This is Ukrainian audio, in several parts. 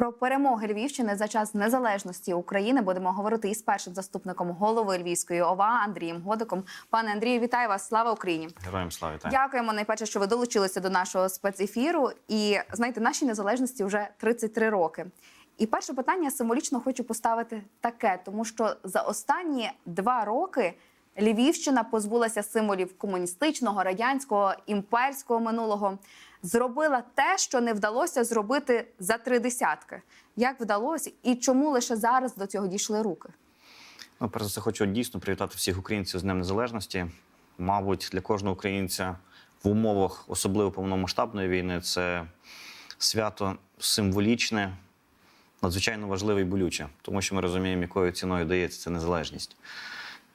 Про перемоги Львівщини за час незалежності України будемо говорити із першим заступником голови Львівської ОВА Андрієм Годиком. Пане Андрію, вітаю вас! Слава Україні! Героям слава вітаю. Дякуємо найперше, що ви долучилися до нашого спецефіру. І знаєте, нашій незалежності вже 33 роки. І перше питання символічно хочу поставити таке, тому що за останні два роки Львівщина позбулася символів комуністичного, радянського, імперського минулого, зробила те, що не вдалося зробити за три десятки. Як вдалося, і чому лише зараз до цього дійшли руки? Ну, перш за все, хочу дійсно привітати всіх українців з Днем Незалежності. Мабуть, для кожного українця в умовах особливо повномасштабної війни це свято символічне, надзвичайно важливе і болюче, тому що ми розуміємо, якою ціною дається ця незалежність.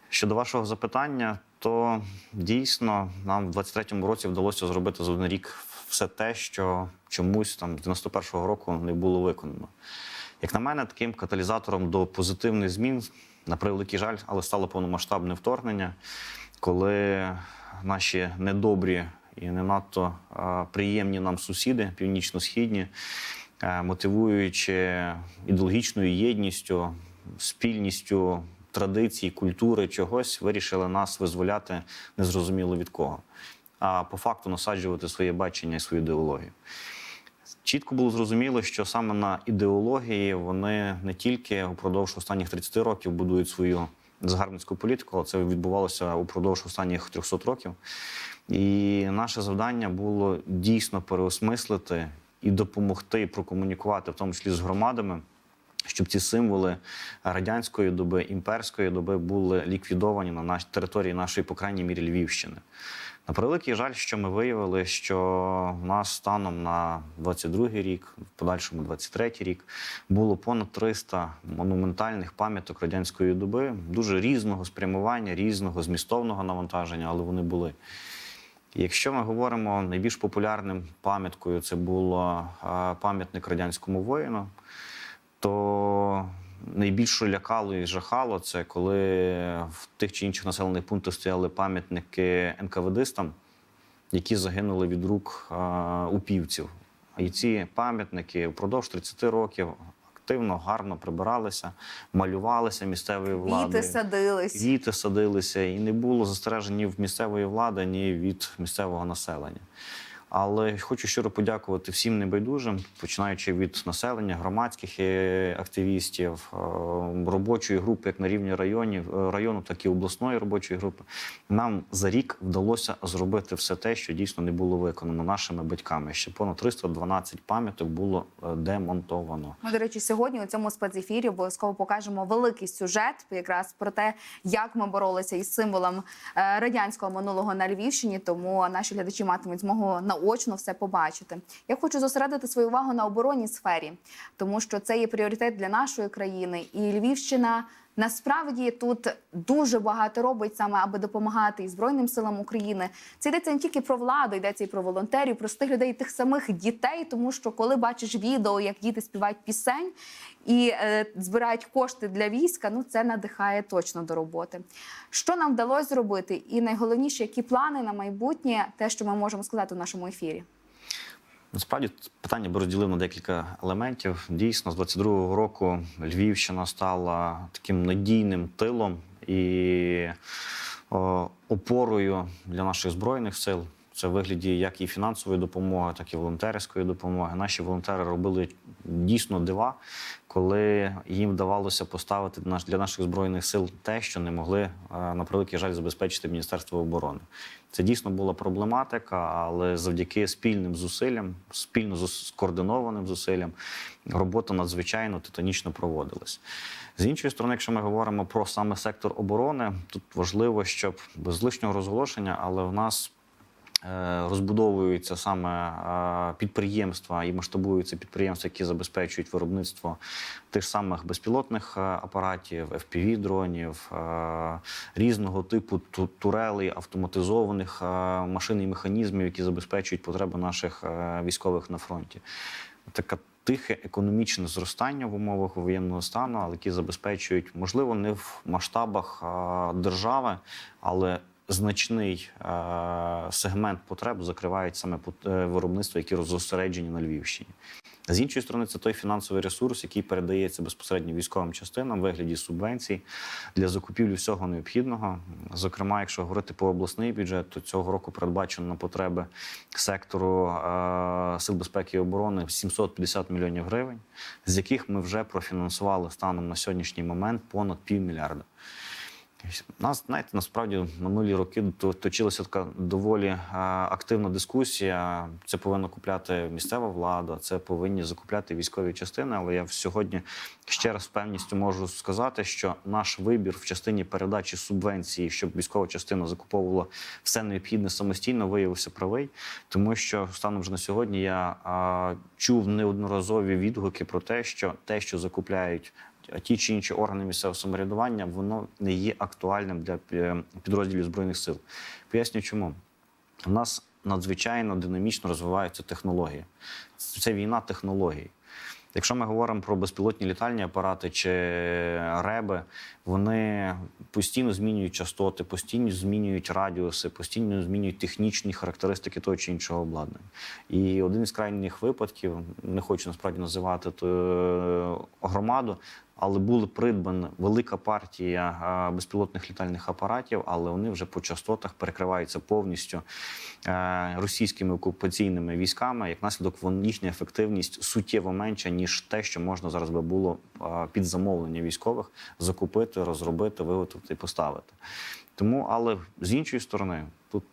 Щодо вашого запитання, то дійсно нам в 23-му році вдалося зробити за один рік все те, що чомусь там з 91-го року не було виконано. Як на мене, таким каталізатором до позитивних змін, на превеликий жаль, але стало повномасштабне вторгнення, коли наші недобрі і не надто приємні нам сусіди, північно-східні, е, мотивуючи ідеологічною єдністю, спільністю традицій, культури чогось, вирішили нас визволяти незрозуміло від кого, а по факту насаджувати своє бачення і свою ідеологію. Чітко було зрозуміло, що саме на ідеології вони не тільки упродовж останніх 30 років будують свою загарбницьку політику, але це відбувалося упродовж останніх 300 років. І наше завдання було дійсно переосмислити і допомогти прокомунікувати, в тому числі з громадами, щоб ці символи радянської доби, імперської доби були ліквідовані на нашій території нашої, по крайній мірі, Львівщини. На превеликий жаль, що ми виявили, що в нас станом на 22-й рік, в подальшому 23-й рік, було понад 300 монументальних пам'яток радянської доби, дуже різного спрямування, різного змістовного навантаження, але вони були. Якщо ми говоримо найбільш популярним пам'яткою, це було е, пам'ятник радянському воїну, то найбільше лякало і жахало це коли в тих чи інших населених пунктах стояли пам'ятники НКВДистам, які загинули від рук упівців. І ці пам'ятники впродовж 30 років активно, гарно прибиралися, малювалися місцевою владою. Квіти садились. Квіти садилися, і не було застережень ні в місцевої влади, ні від місцевого населення. Але хочу щиро подякувати всім небайдужим, починаючи від населення, громадських е, активістів, е, робочої групи, як на рівні районів, е, району, так і обласної робочої групи. Нам за рік вдалося зробити все те, що дійсно не було виконано нашими батьками. Ще понад 312 пам'яток було демонтовано. Ми, до речі, сьогодні у цьому спецефірі обов'язково покажемо великий сюжет якраз про те, як ми боролися із символом радянського минулого на Львівщині. Тому наші глядачі матимуть змогу наочно все побачити. Я хочу зосередити свою увагу на оборонній сфері, тому що це є пріоритет для нашої країни, і Львівщина. Насправді тут дуже багато робить саме, аби допомагати і Збройним силам України. Це йдеться не тільки про владу, йдеться і про волонтерів, простих людей, тих самих дітей. Тому що коли бачиш відео, як діти співають пісень і е, збирають кошти для війська, ну це надихає точно до роботи. Що нам вдалося зробити? І найголовніше, які плани на майбутнє, те, що ми можемо сказати у нашому ефірі. Насправді питання би розділив на декілька елементів. Дійсно, з 22-го року Львівщина стала таким надійним тилом і о, опорою для наших збройних сил. Це в вигляді як і фінансової допомоги, так і волонтерської допомоги. Наші волонтери робили дійсно дива, коли їм вдавалося поставити для наших збройних сил те, що не могли е, на превеликий жаль забезпечити Міністерство оборони. Це дійсно була проблематика, але завдяки спільним зусиллям, спільно скоординованим зусиллям, робота надзвичайно титанічно проводилась. З іншої сторони, якщо ми говоримо про саме сектор оборони, тут важливо, щоб без лишнього розголошення, але в нас розбудовуються саме е, підприємства і масштабуються підприємства, які забезпечують виробництво тих самих безпілотних е, апаратів, fpv дронів е, різного типу турелей, автоматизованих е, машин і механізмів, які забезпечують потреби наших е, військових на фронті. Така тихе економічне зростання в умовах воєнного стану, але які забезпечують, можливо, не в масштабах е, держави, але значний сегмент потреб закривають саме е, виробництва, які зосереджені на Львівщині. З іншої сторони, це той фінансовий ресурс, який передається безпосередньо військовим частинам в вигляді субвенцій для закупівлі всього необхідного. Зокрема, якщо говорити про обласний бюджет, то цього року передбачено на потреби сектору сил безпеки і оборони 750 мільйонів гривень, з яких ми вже профінансували станом на сьогоднішній момент понад півмільярда. Нас, знаєте, насправді минулі роки то- точилася така доволі активна дискусія. Це повинна купляти місцева влада, це повинні закупляти військові частини. Але я сьогодні ще раз з певністю можу сказати, що наш вибір в частині передачі субвенції, щоб військова частина закуповувала все необхідне самостійно, виявився правий, тому що станом вже на сьогодні я е, чув неодноразові відгуки про те, що те, що закупляють а ті чи інші органи місцевого самоврядування, воно не є актуальним для е, підрозділів збройних сил. Поясню, чому у нас надзвичайно динамічно розвиваються технології. Це війна технологій. Якщо ми говоримо про безпілотні літальні апарати чи реби, вони постійно змінюють частоти, постійно змінюють радіуси, постійно змінюють технічні характеристики того чи іншого обладнання. І один із крайніх випадків, не хочу насправді називати ту е, громаду, але була придбана велика партія безпілотних літальних апаратів, але вони вже по частотах перекриваються повністю е, російськими окупаційними військами. Як наслідок, їхня ефективність суттєво менша ніж те, що можна зараз би було під замовлення військових закупити, розробити, виготовити і поставити. Тому, але з іншої сторони, тут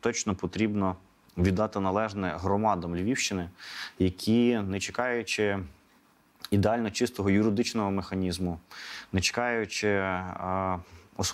точно потрібно віддати належне громадам Львівщини, які не чекаючи ідеально чистого юридичного механізму, не чекаючи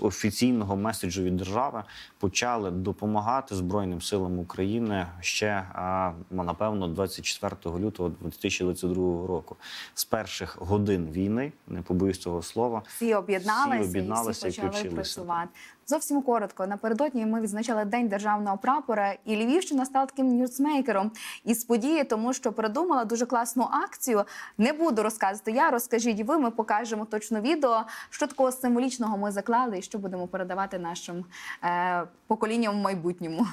офіційного меседжу від держави, почали допомагати Збройним силам України ще е, напевно 24 лютого 2022 року. З перших годин війни, не побоюсь цього слова, Всі об'єдналися, Всі об'єдналися і всі почали працювати. Зовсім коротко. Напередодні ми відзначали День державного прапора, і Львівщина стала таким ньюсмейкером із події, тому що придумала дуже класну акцію. Не буду розказувати. Я розкажіть ви. Ми покажемо точно відео, що такого символічного ми заклали, і що будемо передавати нашим е, поколінням в майбутньому.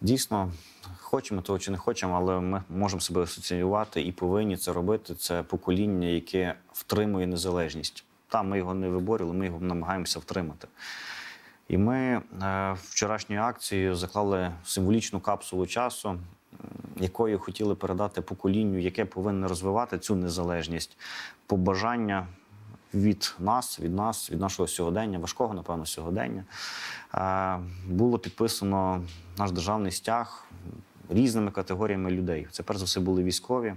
Дійсно, хочемо того чи не хочемо, але ми можемо себе асоціювати і повинні це робити. Це покоління, яке втримує незалежність. Там ми його не виборювали, ми його намагаємося втримати. І ми е, вчорашньою акцією заклали символічну капсулу часу, якою хотіли передати поколінню, яке повинне розвивати цю незалежність, побажання від нас, від нас, від нашого сьогодення, важкого, напевно, сьогодення. Е, Було підписано наш державний стяг різними категоріями людей. Це перш за все були військові,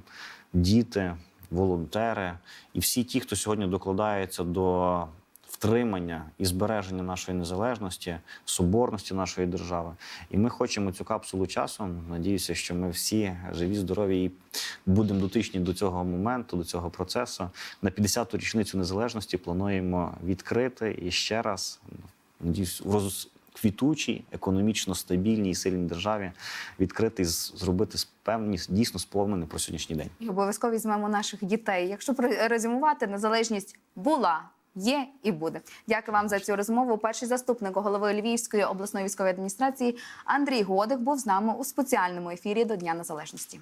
діти, волонтери і всі ті, хто сьогодні докладається до втримання і збереження нашої незалежності, соборності нашої держави. І ми хочемо цю капсулу часу. Надіюся, що ми всі живі, здорові і будемо дотичні до цього моменту, до цього процесу. На 50-ту річницю незалежності плануємо відкрити і ще раз надіюсь, в розквітучій, економічно стабільній і сильній державі відкрити зробити певні дійсно сповнені про сьогоднішній день. І обов'язково візьмемо наших дітей. Якщо резюмувати, незалежність була. Є і буде. Дякую вам за цю розмову. Перший заступник голови Львівської обласної військової адміністрації Андрій Годик був з нами у спеціальному ефірі до Дня Незалежності.